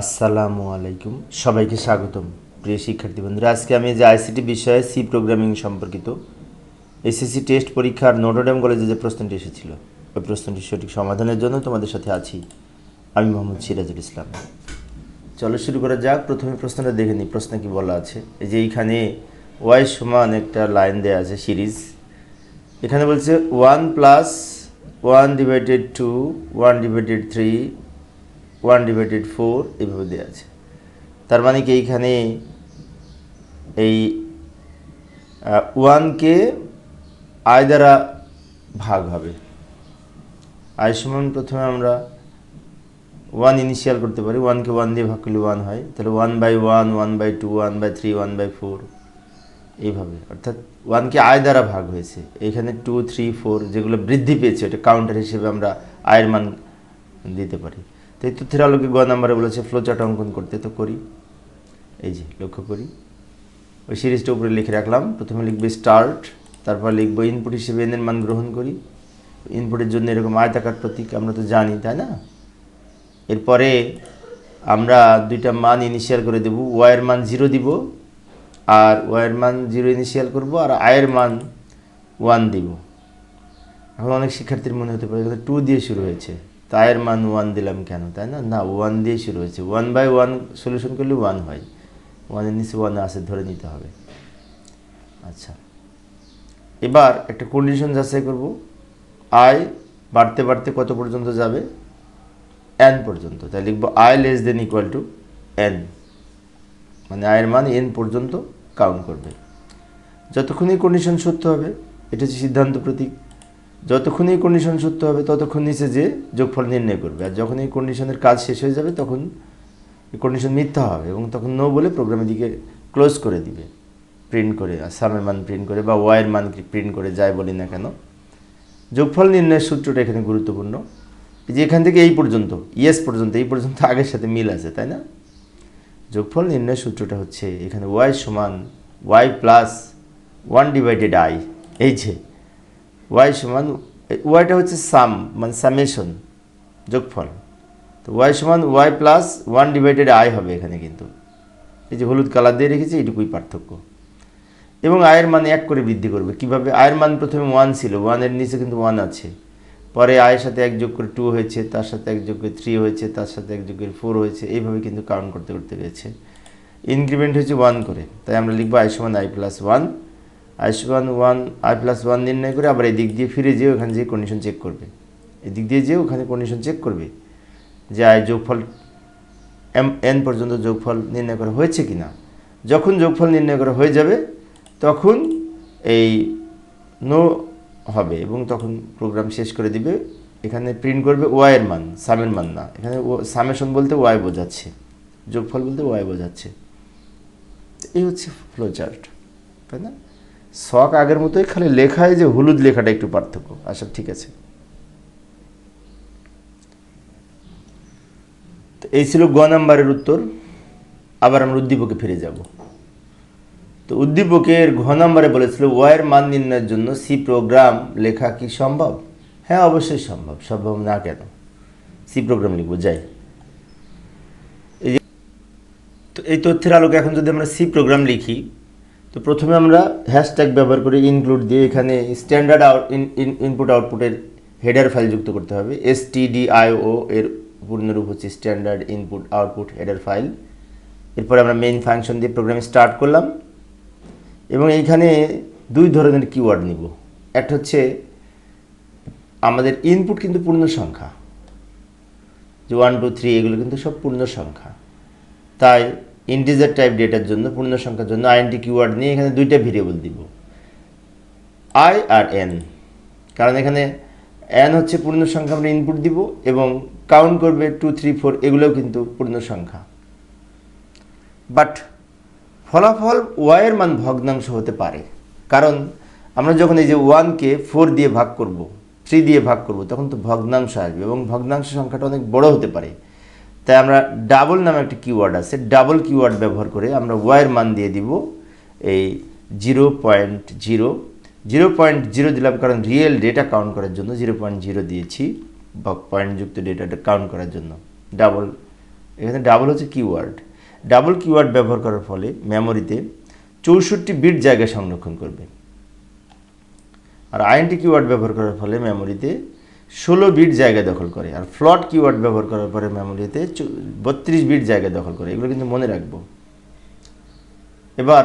আসসালামু আলাইকুম। সবাইকে স্বাগতম। প্রিয় শিক্ষার্থী বন্ধুরা, আজকে আমি যে আইসিটি বিষয়ে সি প্রোগ্রামিং সম্পর্কিত এসএসসি টেস্ট পরীক্ষার নোটোডাম কলেজে যে প্রশ্নটি এসেছিল, ওই প্রশ্নটির সঠিক সমাধানের জন্য তোমাদের সাথে আছি আমি মোহাম্মদ সিরাজুল ইসলাম। চলো শুরু করা যাক। প্রথমে প্রশ্নটা দেখে নিই, প্রশ্ন কি বলা আছে? এই যে এইখানে ওয়াই সমান একটা লাইন দেওয়া আছে সিরিজ। এখানে বলছে one plus one divided two one divided three one divided four এইভাবে দেওয়া আছে। তার মানে কি এইখানে এই ওয়ানকে আয় দ্বারা ভাগ হবে। আয় সমান প্রথমে আমরা ওয়ান ইনিশিয়াল করতে পারি। ওয়ানকে ওয়ান দিয়ে ভাগ করলে ওয়ান হয়। তাহলে one by one one by two, one by three, one by four এইভাবে। অর্থাৎ ওয়ানকে আয় দ্বারা ভাগ হয়েছে। এখানে টু, থ্রি, ফোর যেগুলো বৃদ্ধি পেয়েছে, ওটা কাউন্টার হিসেবে আমরা আয়ের মান দিতে পারি। তো এই তথ্যের আলোকে গ নাম্বারে বলেছে, ফ্লোচার্ট অঙ্কন করতে তো করি। এই যে, লক্ষ্য করি। ওই সিরিজটা উপরে লিখে রাখলাম। প্রথমে লিখবে স্টার্ট, তারপর লিখব ইনপুট হিসেবে এনের মান গ্রহণ করি। ইনপুটের জন্য এরকম আয়তাকার প্রতীক আমরা তো জানি, তাই না? এরপরে আমরা দুইটা মান ইনিশিয়াল করে দেব। ওয়াইয়ের মান জিরো দিব, আর ওয়াইয়ের মান জিরো ইনিশিয়াল করব, আর আয়ের মান ওয়ান দিব। এখন অনেক শিক্ষার্থীর মনে হতে পারে টু দিয়ে শুরু হয়েছে। তা আয়ের মান ওয়ান দিলাম কেন? তাই না? না ওয়ান দিয়ে শুরু হয়েছে। ওয়ান বাই ওয়ান সলিউশন করলে ওয়ান হয়। ওয়ানের নিচে ওয়ান আসে ধরে নিতে হবে। আচ্ছা। এবার একটা কন্ডিশন যাচাই করব। আয় বাড়তে বাড়তে কত পর্যন্ত যাবে? এন পর্যন্ত। তাই লিখব I less than equal to N মানে আয়ের মান এন পর্যন্ত কাউন্ট করবে। যতক্ষণ এই কন্ডিশন সত্য হবে, এটা হচ্ছে সিদ্ধান্ত প্রতীক। যতক্ষণ এই কন্ডিশন সত্য হবে, ততক্ষণ নিচে যে যোগফল নির্ণয় করবে। আর যখন এই কন্ডিশনের কাজ শেষ হয়ে যাবে, তখন এই কন্ডিশন মিথ্যা হবে এবং তখন নো বলে প্রোগ্রামের দিকে ক্লোজ করে দিবে। প্রিন্ট করে, আর সামের মান প্রিন্ট করে বা ওয়াইয়ের মান প্রিন্ট করে যাই বলি না কেন। যোগফল নির্ণয়ের সূত্রটা এখানে গুরুত্বপূর্ণ। যে এখান থেকে এই পর্যন্ত ইয়েস পর্যন্ত, এই পর্যন্ত আগের সাথে মিল আছে, তাই না? যোগফল নির্ণয়ের সূত্রটা হচ্ছে এখানে ওয়াই সমান Y plus one divided I এই যে। ওয়াই সমান ওয়াইটা হচ্ছে সাম মানে সামেশন যোগফল। তো ওয়াই সমান Y plus one divided I হবে এখানে কিন্তু। এই যে হলুদ কালার দিয়ে রেখেছি, এইটুকুই পার্থক্য। এবং আয়ের মান এক করে বৃদ্ধি করবে। কীভাবে? আয়ের মান প্রথমে ওয়ান ছিল। ওয়ানের নিচে কিন্তু ওয়ান আছে। পরে আয়ের সাথে এক যোগ করে টু হয়েছে, তার সাথে এক যোগ করে থ্রি হয়েছে, তার সাথে এক যোগ করে ফোর হয়েছে। এইভাবে কিন্তু কাউন্ট করতে করতে গেছে। ইনক্রিমেন্ট হয়েছে ওয়ান করে। তাই আমরা লিখব আই সমান আই প্লাস ওয়ান আই সমান ওয়ান আই প্লাস ওয়ান নির্ণয় করে আবার এই দিক দিয়ে ফিরে যেয়ে ওখানে যেয়ে কন্ডিশন চেক করবে। এদিক দিয়ে যেয়ে ওখানে কন্ডিশন চেক করবে যে আয় যোগফল এম এন পর্যন্ত যোগফল নির্ণয় করা হয়েছে কি না যখন যোগফল নির্ণয় করা হয়ে যাবে, তখন এই নো হবে এবং তখন প্রোগ্রাম শেষ করে দিবে। এখানে প্রিন্ট করবে ওয়াইয়ের মান সামের মান না। এখানে ও সামেশন বলতে ওয়াই বোঝাচ্ছে। যোগফল বলতে ওয়াই বোঝাচ্ছে। এই হচ্ছে ফ্লো চার্ট তাই না? শখ আগের মতোই, খালি লেখায় যে হলুদ লেখাটা একটু পার্থক্য। আচ্ছা ঠিক আছে। এই ছিল গ নাম্বারের উত্তর। আবার আমরা উদ্দীপকে ফিরে যাব। তো উদ্দীপকের ঘ নম্বরে বলেছিল, ওয়াইয়ের মান নির্ণয়ের জন্য সি প্রোগ্রাম লেখা কি সম্ভব? হ্যাঁ অবশ্যই সম্ভব। সম্ভব না কেন? সি প্রোগ্রাম লিখব, যাই। তো এই তথ্যের আলোকে এখন যদি আমরা সি প্রোগ্রাম লিখি তো প্রথমে আমরা হ্যাশট্যাগ ব্যবহার করে ইনক্লুড দিয়ে এখানে স্ট্যান্ডার্ড আউট ইনপুট আউটপুটের হেডার ফাইল যুক্ত করতে হবে। এস টি ডি আইও এর পূর্ণরূপ হচ্ছে standard input output header file এরপরে আমরা মেইন ফাংশন দিয়ে প্রোগ্রাম স্টার্ট করলাম। এবং এইখানে দুই ধরনের কিওয়ার্ড নিব। একটা হচ্ছে আমাদের ইনপুট কিন্তু পূর্ণ সংখ্যা। যে ওয়ান টু থ্রি এগুলো কিন্তু সব পূর্ণ সংখ্যা। তাই ইন্টিজার টাইপ ডেটার জন্য, পূর্ণ সংখ্যার জন্য আইএনটি কিওয়ার্ড নিয়ে এখানে দুইটা ভেরিয়েবল দিব। আই আর এন কারণ এখানে এন হচ্ছে পূর্ণ সংখ্যা আমরা ইনপুট দিব এবং কাউন্ট করবে টু থ্রি ফোর এগুলোও কিন্তু পূর্ণ সংখ্যা। বাট ফলাফল ওয়াইয়ের মান ভগ্নাংশ হতে পারে, কারণ আমরা যখন এই যে ওয়ানকে ফোর দিয়ে ভাগ করব থ্রি দিয়ে ভাগ করব, তখন তো ভগ্নাংশ আসবে এবং ভগ্নাংশ সংখ্যাটা অনেক বড় হতে পারে। তাই আমরা ডাবল নামে একটা কিওয়ার্ড আছে ডাবল কিওয়ার্ড ব্যবহার করে আমরা ওয়াইয়ের মান দিয়ে দিব এই zero point zero zero point zero দিলাম কারণ রিয়েল ডেটা কাউন্ট করার জন্য জিরো পয়েন্ট জিরো দিয়েছি বা পয়েন্টযুক্ত ডেটাটা কাউন্ট করার জন্য। ডাবল এখানে ডাবল হচ্ছে কিওয়ার্ড ডাবল কিওয়ার্ড ব্যবহার করার ফলে মেমোরিতে চৌষট্টি বিট জায়গা সংরক্ষণ করবে। আর আইএনটি কিওয়ার্ড ব্যবহার করার ফলে মেমোরিতে ষোলো বিট জায়গা দখল করে। আর ফ্লট কিওয়ার্ড ব্যবহার করার পরে মেমোরিতে বত্রিশ বিট জায়গা দখল করে। এগুলো কিন্তু মনে রাখব। এবার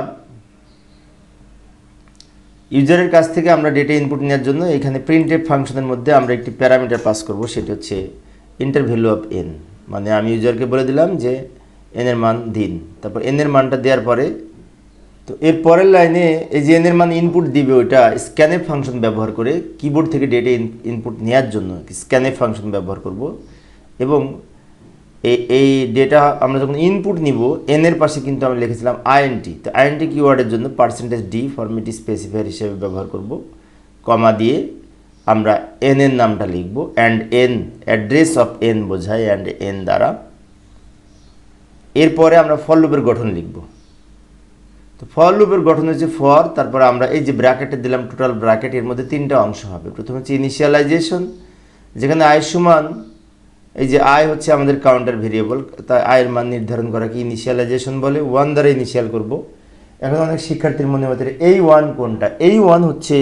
ইউজারের কাছ থেকে আমরা ডেটা ইনপুট নেওয়ার জন্য এখানে প্রিন্টেড ফাংশনের মধ্যে আমরা একটি প্যারামিটার পাস করব, সেটি হচ্ছে ইন্টার ভ্যালু অফ এন মানে আমি ইউজারকে বলে দিলাম যে এনের মান দিন। তারপর এনের মানটা দেওয়ার পরে তো এর পরের লাইনে এই যে এন এর মান ইনপুট দিবে ওইটা স্ক্যানের ফাংশন ব্যবহার করে কিবোর্ড থেকে ডেটা ইনপুট নেওয়ার জন্য স্ক্যানের ফাংশন ব্যবহার করব এবং এই ডেটা আমরা যখন ইনপুট নিব এন এর পাশে কিন্তু আমরা লিখেছিলাম আইএনটি তো আইএনটি কিওয়ার্ডের জন্য পার্সেন্টেজ ডি ফরমেটি স্পেসিফায়ার হিসেবে ব্যবহার করব কমা দিয়ে আমরা এন এর নামটা লিখব and N address of N বোঝায় অ্যান্ড এন দ্বারা। এরপরে আমরা ফল লুপের গঠন লিখব। তো ফল লুপের গঠন হচ্ছে ফর তারপরে আমরা এই যে ব্র্যাকেটে দিলাম টোটাল ব্র্যাকেট এর মধ্যে তিনটা অংশ হবে। প্রথমে হচ্ছে ইনিশিয়ালাইজেশন যেখানে আয় সমান, এই যে আয় হচ্ছে আমাদের কাউন্টার ভেরিয়েবল তাই আয়ের মান নির্ধারণ করা কি ইনিশিয়ালাইজেশন বলে? ওয়ান দ্বারা ইনিশিয়াল করব। এখন অনেক শিক্ষার্থীর মনে হতে এই ওয়ান কোনটা? এই ওয়ান হচ্ছে,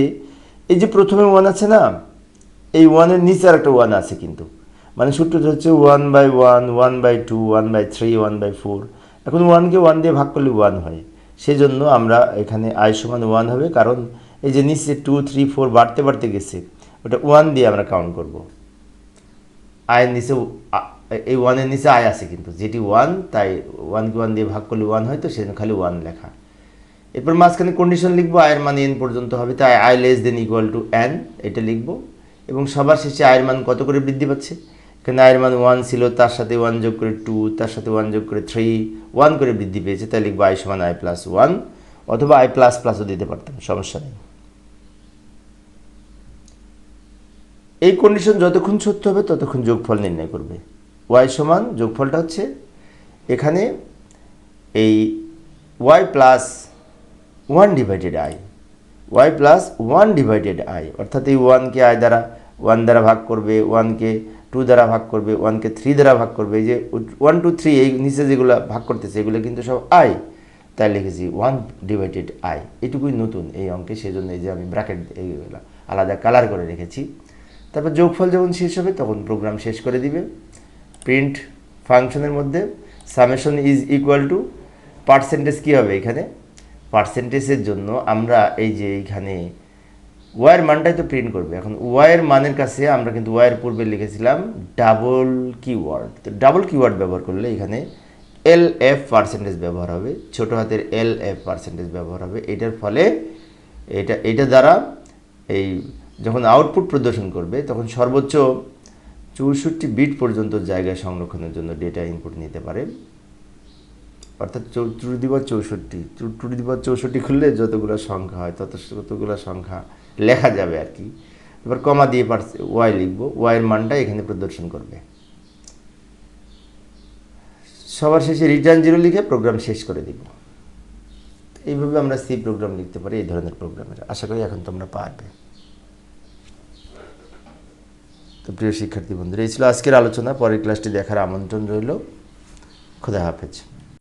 এই যে প্রথমে ওয়ান আছে না, এই ওয়ানের নিচে আর একটা ওয়ান আছে কিন্তু। মানে সূত্রটা হচ্ছে one by one one by two one by three one by four এখন ওয়ানকে ওয়ান দিয়ে ভাগ করলে ওয়ান হয়। সেই জন্য আমরা এখানে আয় সমান ওয়ান হবে, কারণ এই যে নিচে টু থ্রি ফোর বাড়তে বাড়তে গেছে, ওটা ওয়ান দিয়ে আমরা কাউন্ট করব। আয়ের নিচে এই ওয়ানের নিচে আয় আছে কিন্তু, যেটি ওয়ান তাই ওয়ানকে ওয়ান দিয়ে ভাগ করলে ওয়ান হয় তো, সেজন্য খালি ওয়ান লেখা। এরপর মাঝখানে কন্ডিশন লিখব আয়ের মান এন পর্যন্ত হবে, তাই I less than equal to N এটা লিখব। এবং সবার শেষে আয়ের মান কত করে বৃদ্ধি পাচ্ছে? এখানে আয়ের মান ওয়ান ছিল, তার সাথে ওয়ান যোগ করে টু তার সাথে ওয়ান যোগ করে থ্রি ওয়ান করে বৃদ্ধি পেয়েছে, তাই লিখব আই সমান আই প্লাস ওয়ান অথবা আই প্লাস প্লাসও দিতে পারতাম, সমস্যা নেই। এই কন্ডিশন যতক্ষণ সত্য হবে, ততক্ষণ যোগফল নির্ণয় করবে। ওয়াই সমান, যোগফলটা হচ্ছে এখানে এই Y plus one divided I Y plus one divided I অর্থাৎ এই ওয়ানকে আই দ্বারা ওয়ান দ্বারা ভাগ করবে ওয়ানকে টু দ্বারা ভাগ করবে ওয়ানকে থ্রি দ্বারা ভাগ করবে, এই যে ওয়ান টু থ্রি এই নিচে যেগুলো ভাগ করতেছে, এগুলো কিন্তু সব আই তাই লিখেছি ওয়ান ডিভাইডেড আই এটুকুই নতুন এই অঙ্কে সেই জন্য এই যে আমি ব্র্যাকেট এইগুলো আলাদা কালার করে রেখেছি। তারপর যোগফল যখন শেষ হবে, তখন প্রোগ্রাম শেষ করে দিবে। প্রিন্ট ফাংশনের মধ্যে summation is equal to percentage কী হবে এখানে? পার্সেন্টেজের জন্য আমরা এই যে এইখানে ওয়ার মানটাই তো প্রিন্ট করবে। এখন ওয়ার মানের কাছে আমরা কিন্তু ওয়ার পূর্বে লিখেছিলাম ডাবল কিওয়ার্ড তো ডাবল কিওয়ার্ড ব্যবহার করলে এখানে এল এফ পার্সেন্টেজ ব্যবহার হবে, ছোট হাতের এল এফ পার্সেন্টেজ ব্যবহার হবে। এটার ফলে এটা এটা দ্বারা এই যখন আউটপুট প্রদর্শন করবে, তখন সর্বোচ্চ চৌষট্টি বিট পর্যন্ত জায়গা সংরক্ষণের জন্য ডেটা ইনপুট নিতে পারে। অর্থাৎ টু দি চৌষট্টি টু পাওয়ার চৌষট্টি খুললে যতগুলো সংখ্যা হয়, তত, ততগুলো সংখ্যা লেখা যাবে আর কি। এবার কমা দিয়ে পারছে ওয়াই লিখব। ওয়াইয়ের মানটা এখানে প্রদর্শন করবে। সবার শেষে রিটার্ন জিরো লিখে প্রোগ্রাম শেষ করে দিব। এইভাবে আমরা সি প্রোগ্রাম লিখতে পারি, এই ধরনের প্রোগ্রামের আশা করি এখন তোমরা পারবে। তো প্রিয় শিক্ষার্থী বন্ধুরা, এই ছিল আজকের আলোচনা। পরের ক্লাসটি দেখার আমন্ত্রণ রইল। খুদা হাফেজ।